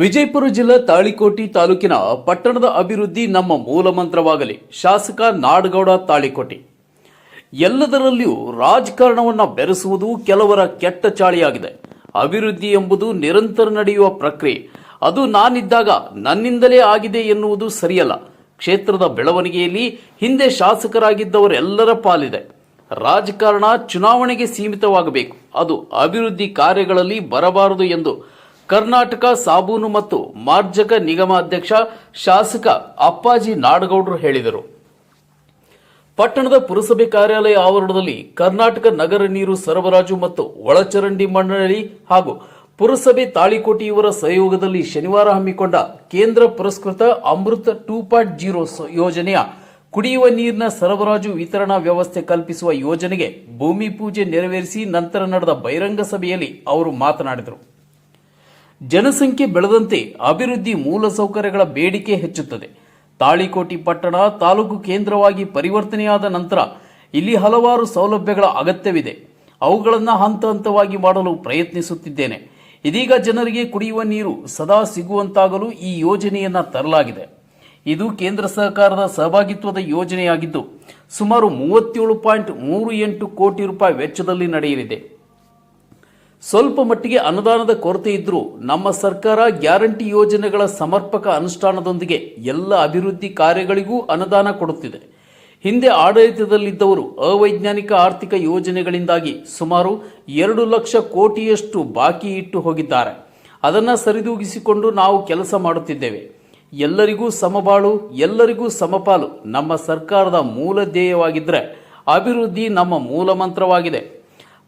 ವಿಜಯಪುರ ಜಿಲ್ಲಾ ತಾಳಿಕೋಟಿ ತಾಲೂಕಿನ ಪಟ್ಟಣದ ಅಭಿವೃದ್ಧಿ ನಮ್ಮ ಮೂಲ ಮಂತ್ರವಾಗಲಿ. ಶಾಸಕ ನಾಡಗೌಡ ತಾಳಿಕೋಟಿ. ಎಲ್ಲದರಲ್ಲಿಯೂ ರಾಜಕಾರಣವನ್ನು ಬೆರೆಸುವುದು ಕೆಲವರ ಕೆಟ್ಟ ಚಾಳಿಯಾಗಿದೆ. ಅಭಿವೃದ್ಧಿ ಎಂಬುದು ನಿರಂತರ ನಡೆಯುವ ಪ್ರಕ್ರಿಯೆ. ಅದು ನಾನಿದ್ದಾಗ ನನ್ನಿಂದಲೇ ಆಗಿದೆ ಎನ್ನುವುದು ಸರಿಯಲ್ಲ. ಕ್ಷೇತ್ರದ ಬೆಳವಣಿಗೆಯಲ್ಲಿ ಹಿಂದೆ ಶಾಸಕರಾಗಿದ್ದವರೆಲ್ಲರ ಪಾಲಿದೆ. ರಾಜಕಾರಣ ಚುನಾವಣೆಗೆ ಸೀಮಿತವಾಗಬೇಕು. ಅದು ಅಭಿವೃದ್ಧಿ ಕಾರ್ಯಗಳಲ್ಲಿ ಬರಬಾರದು ಎಂದು ಕರ್ನಾಟಕ ಸಾಬೂನು ಮತ್ತು ಮಾರ್ಜಕ ನಿಗಮ ಅಧ್ಯಕ್ಷ ಶಾಸಕ ಅಪ್ಪಾಜಿ ನಾಡಗೌಡರು ಹೇಳಿದರು. ಪಟ್ಟಣದ ಪುರಸಭೆ ಕಾರ್ಯಾಲಯ ಆವರಣದಲ್ಲಿ ಕರ್ನಾಟಕ ನಗರ ನೀರು ಸರಬರಾಜು ಮತ್ತು ಒಳಚರಂಡಿ ಮಂಡಳಿ ಹಾಗೂ ಪುರಸಭೆ ತಾಳಿಕೋಟಿ ಇವರ ಸಹಯೋಗದಲ್ಲಿ ಶನಿವಾರ ಹಮ್ಮಿಕೊಂಡ ಕೇಂದ್ರ ಪುರಸ್ಕೃತ ಅಮೃತ ಟೂ ಪಾಯಿಂಟ್ ಜೀರೋ ಯೋಜನೆಯ ಕುಡಿಯುವ ನೀರಿನ ಸರಬರಾಜು ವಿತರಣಾ ವ್ಯವಸ್ಥೆ ಕಲ್ಪಿಸುವ ಯೋಜನೆಗೆ ಭೂಮಿ ಪೂಜೆ ನೆರವೇರಿಸಿ ನಂತರ ನಡೆದ ಬಹಿರಂಗ ಸಭೆಯಲ್ಲಿ ಅವರು ಮಾತನಾಡಿದರು. ಜನಸಂಖ್ಯೆ ಬೆಳೆದಂತೆ ಅಭಿವೃದ್ಧಿ ಮೂಲಸೌಕರ್ಯಗಳ ಬೇಡಿಕೆ ಹೆಚ್ಚುತ್ತದೆ. ತಾಳಿಕೋಟಿ ಪಟ್ಟಣ ತಾಲೂಕು ಕೇಂದ್ರವಾಗಿ ಪರಿವರ್ತನೆಯಾದ ನಂತರ ಇಲ್ಲಿ ಹಲವಾರು ಸೌಲಭ್ಯಗಳ ಅಗತ್ಯವಿದೆ. ಅವುಗಳನ್ನು ಹಂತ ಹಂತವಾಗಿ ಮಾಡಲು ಪ್ರಯತ್ನಿಸುತ್ತಿದ್ದೇನೆ. ಇದೀಗ ಜನರಿಗೆ ಕುಡಿಯುವ ನೀರು ಸದಾ ಸಿಗುವಂತಾಗಲು ಈ ಯೋಜನೆಯನ್ನ ತರಲಾಗಿದೆ. ಇದು ಕೇಂದ್ರ ಸರ್ಕಾರದ ಸಹಭಾಗಿತ್ವದ ಯೋಜನೆಯಾಗಿದ್ದು, ಸುಮಾರು ಮೂವತ್ತೇಳು ಪಾಯಿಂಟ್ ಮೂರು ಎಂಟು ಕೋಟಿ ರೂಪಾಯಿ ವೆಚ್ಚದಲ್ಲಿ ನಡೆಯಲಿದೆ. ಸ್ವಲ್ಪ ಮಟ್ಟಿಗೆ ಅನುದಾನದ ಕೊರತೆ ಇದ್ದರೂ ನಮ್ಮ ಸರ್ಕಾರ ಗ್ಯಾರಂಟಿ ಯೋಜನೆಗಳ ಸಮರ್ಪಕ ಅನುಷ್ಠಾನದೊಂದಿಗೆ ಎಲ್ಲ ಅಭಿವೃದ್ಧಿ ಕಾರ್ಯಗಳಿಗೂ ಅನುದಾನ ಕೊಡುತ್ತಿದೆ. ಹಿಂದೆ ಆಡಳಿತದಲ್ಲಿದ್ದವರು ಅವೈಜ್ಞಾನಿಕ ಆರ್ಥಿಕ ಯೋಜನೆಗಳಿಂದಾಗಿ ಸುಮಾರು ಎರಡು ಲಕ್ಷ ಕೋಟಿಯಷ್ಟು ಬಾಕಿ ಇಟ್ಟು ಹೋಗಿದ್ದಾರೆ. ಅದನ್ನು ಸರಿದೂಗಿಸಿಕೊಂಡು ನಾವು ಕೆಲಸ ಮಾಡುತ್ತಿದ್ದೇವೆ. ಎಲ್ಲರಿಗೂ ಸಮಬಾಳು, ಎಲ್ಲರಿಗೂ ಸಮಪಾಲು ನಮ್ಮ ಸರ್ಕಾರದ ಮೂಲ ಧ್ಯೇಯವಾಗಿದ್ದರೆ ಅಭಿವೃದ್ಧಿ ನಮ್ಮ ಮೂಲ ಮಂತ್ರವಾಗಿದೆ.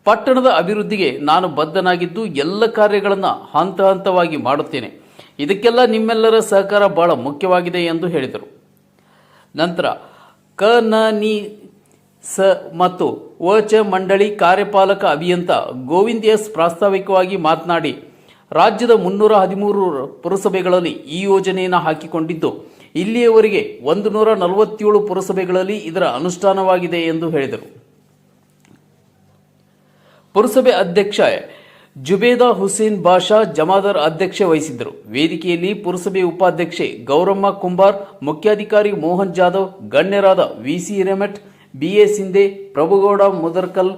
ಪಟ್ಟಣದ ಅಭಿವೃದ್ಧಿಗೆ ನಾನು ಬದ್ಧನಾಗಿದ್ದು ಎಲ್ಲ ಕಾರ್ಯಗಳನ್ನು ಹಂತ ಹಂತವಾಗಿ ಮಾಡುತ್ತೇನೆ. ಇದಕ್ಕೆಲ್ಲ ನಿಮ್ಮೆಲ್ಲರ ಸಹಕಾರ ಬಹಳ ಮುಖ್ಯವಾಗಿದೆ ಎಂದು ಹೇಳಿದರು. ನಂತರ, ಕ, ನ, ನಿ, ಸ ಮತ್ತು ವಚ ಮಂಡಳಿ ಕಾರ್ಯಪಾಲಕ ಅಭಿಯಂತ ಗೋವಿಂದ್ ಎಸ್ ಪ್ರಾಸ್ತಾವಿಕವಾಗಿ ಮಾತನಾಡಿ, ರಾಜ್ಯದ ಮುನ್ನೂರ ಹದಿಮೂರು ಪುರಸಭೆಗಳಲ್ಲಿ ಈ ಯೋಜನೆಯನ್ನು ಹಾಕಿಕೊಂಡಿದ್ದು, ಇಲ್ಲಿಯವರೆಗೆ ಒಂದು ನೂರ ನಲವತ್ತೇಳು ಪುರಸಭೆಗಳಲ್ಲಿ ಇದರ ಅನುಷ್ಠಾನವಾಗಿದೆ ಎಂದು ಹೇಳಿದರು. ಪುರಸಭೆ ಅಧ್ಯಕ್ಷ ಜುಬೇದಾ ಹುಸೇನ್ ಬಾಷಾ ಜಮಾದರ್ ಅಧ್ಯಕ್ಷೆ ವಹಿಸಿದ್ದರು. ವೇದಿಕೆಯಲ್ಲಿ ಪುರಸಭೆ ಉಪಾಧ್ಯಕ್ಷೆ ಗೌರಮ್ಮ ಕುಂಬಾರ್, ಮುಖ್ಯಾಧಿಕಾರಿ Mohan Jadhav, ಗಣ್ಯರಾದ VC Hiremath, BA Shinde, Prabhugouda Mudarkal,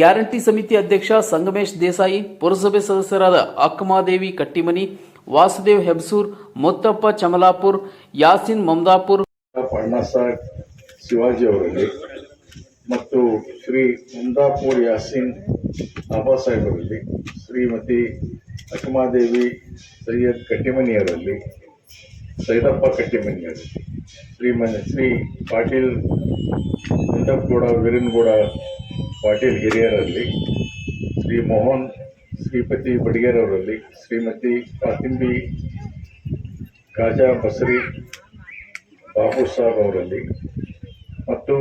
guarantee ಸಮಿತಿ ಅಧ್ಯಕ್ಷ ಸಂಗಮೇಶ್ ದೇಸಾಯಿ, ಪುರಸಭೆ ಸದಸ್ಯರಾದ ಅಕ್ಕಮಾದೇವಿ ಕಟ್ಟಿಮನಿ, ವಾಸುದೇವ್ ಹೆಬ್ಸೂರ್, ಮುತ್ತಪ್ಪ ಚಮಲಾಪುರ್, ಯಾಸಿನ್ ಮಮದಾಪುರ್ ಶಿವಾಜಿ ಅವರಲ್ಲಿ ಮತ್ತು ಶ್ರೀ ಮುಂದಾಪುರ್ ಯಾಸೀನ್ ಬಾಬಾ ಸಾಹೇಬರಲ್ಲಿ, ಶ್ರೀಮತಿ ಲಕ್ಷ್ಮಾದೇವಿ ಸೈಯದ್ ಕಟ್ಟಿಮನಿಯವರಲ್ಲಿ, ಸೈದಪ್ಪ ಕಟ್ಟಿಮನಿಯವರಲ್ಲಿ, ಶ್ರೀಮನ್ ಶ್ರೀ ಪಾಟೀಲ್ ಮುಂದಪ್ಪಗೌಡ ವೀರನಗೌಡ ಪಾಟೀಲ್ ಹಿರಿಯರಲ್ಲಿ, ಶ್ರೀ ಮೋಹನ್, ಶ್ರೀಪತಿ ಬಡಿಗೇರವರಲ್ಲಿ, ಶ್ರೀಮತಿ ಕಾತಿಂಬಿ ಕಾಜಾ ಬಸರಿ, ಬಾಬು ಸಾಬ್ ಅವರಲ್ಲಿ, ಮತ್ತು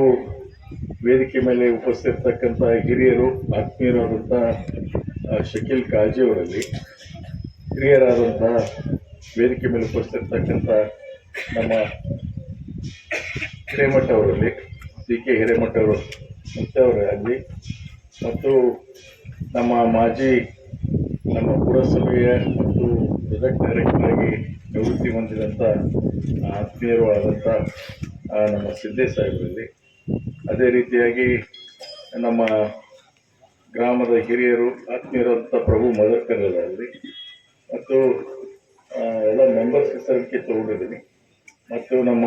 ವೇದಿಕೆ ಮೇಲೆ ಉಪಸ್ಥಿತಕ್ಕಂಥ ಹಿರಿಯರು, ಆತ್ಮೀಯರಾದಂಥ ಶಕೀಲ್ ಕಾಜಿ ಅವರಲ್ಲಿ ಹಿರಿಯರಾದಂಥ ವೇದಿಕೆ ಮೇಲೆ ಉಪಸ್ಥಿತಿರ್ತಕ್ಕಂಥ ನಮ್ಮ ಹಿರೇಮಠ ಅವರಲ್ಲಿ, ಸಿ ಕೆ ಹಿರೇಮಠ ಅವರು ಅವರಲ್ಲಿ ಮತ್ತು ನಮ್ಮ ಮಾಜಿ ನಮ್ಮ ಪುರಸಭೆಯ ಮತ್ತು ಪ್ರೊಜೆಕ್ಟ್ ಡೈರೆಕ್ಟರ್ ಆಗಿ ನಿವೃತ್ತಿ ಹೊಂದಿದಂಥ ಆತ್ಮೀಯರು ಆದಂಥ ನಮ್ಮ ಸಿದ್ದೇಶ್ ಸಾಹೇಬರಲ್ಲಿ ಅದೇ ರೀತಿಯಾಗಿ ನಮ್ಮ ಗ್ರಾಮದ ಹಿರಿಯರು ಆತ್ಮೀಯರಂಥ ಪ್ರಭು ಮದರ್ಕರಲ್ಲಿ ಮತ್ತು ಎಲ್ಲ ಮೆಂಬರ್ಸ್ ಹೆಸರಿಗೆ ತಗೊಂಡಿದ್ದೀನಿ. ಮತ್ತು ನಮ್ಮ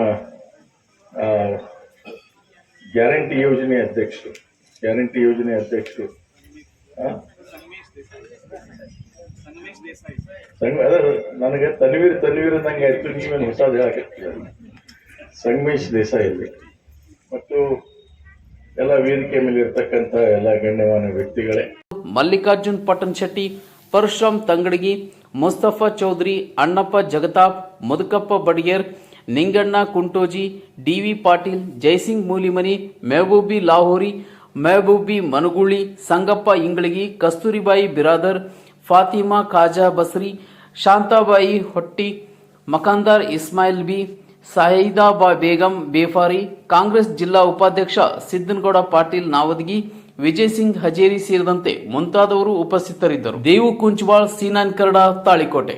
ಗ್ಯಾರಂಟಿ ಯೋಜನೆ ಅಧ್ಯಕ್ಷರು, ಗ್ಯಾರಂಟಿ ಯೋಜನೆ ಅಧ್ಯಕ್ಷರು ನನಗೆ ತನ್ವೀರ್ ತನ್ವೀರ್ ನಂಗೆ ಆಯ್ತು, ನೀವೇನು ಹೊಸದು ದೇಹ ಸಂಗಮೇಶ್ ದೇಸಾಯಿ ಮತ್ತು ಎಲ್ಲ ವೇದಿಕೆ ಮೇಲೆ ಇರ್ತಕ್ಕಂಥ ಎಲ್ಲ ಗಣ್ಯಮಾನ್ಯ ವ್ಯಕ್ತಿಗಳೇ. ಮಲ್ಲಿಕಾರ್ಜುನ್ ಪಟ್ಟಣ್ ಶೆಟ್ಟಿ, ಪರಶುರಾಮ್ ತಂಗಡಗಿ, ಮುಸ್ತಫಾ ಚೌಧರಿ, ಅಣ್ಣಪ್ಪ ಜಗತಾಪ್, ಮುದುಕಪ್ಪ ಬಡಿಗೇರ್, ನಿಂಗಣ್ಣ ಕುಂಟೋಜಿ ಡಿವಿ ಪಾಟೀಲ್ ಜಯಸಿಂಗ್ ಮೂಲಿಮನಿ, ಮೆಹಬೂಬಿ ಲಾಹೋರಿ, ಮೆಹಬೂಬಿ ಮನುಗುಳಿ, ಸಂಗಪ್ಪ ಇಂಗಳಗಿ, ಕಸ್ತೂರಿಬಾಯಿ ಬಿರಾದರ್, ಫಾತಿಮಾ ಖಾಜಾ ಬಸ್ರಿ, ಶಾಂತಾಬಾಯಿ ಹೊಟ್ಟಿ, ಮಕಾಂದಾರ್ ಇಸ್ಮಾಯಿಲ್ ಬಿ ಸಾಹಿದಾ ಬಾ ಬೇಗಂ ಬೇಫಾರಿ, ಕಾಂಗ್ರೆಸ್ ಜಿಲ್ಲಾ ಉಪಾಧ್ಯಕ್ಷ ಸಿದ್ದನಗೌಡ ಪಾಟೀಲ್ ನಾವದಗಿ, ವಿಜಯ್ ಸಿಂಗ್ ಹಜೇರಿ ಸೇರಿದಂತೆ ಮುಂತಾದವರು ಉಪಸ್ಥಿತರಿದ್ದರು. ದೇವು ಕುಂಚವಾಳ್ ಸೀನಾನ್ ಕನ್ನಡ, ತಾಳಿಕೋಟೆ.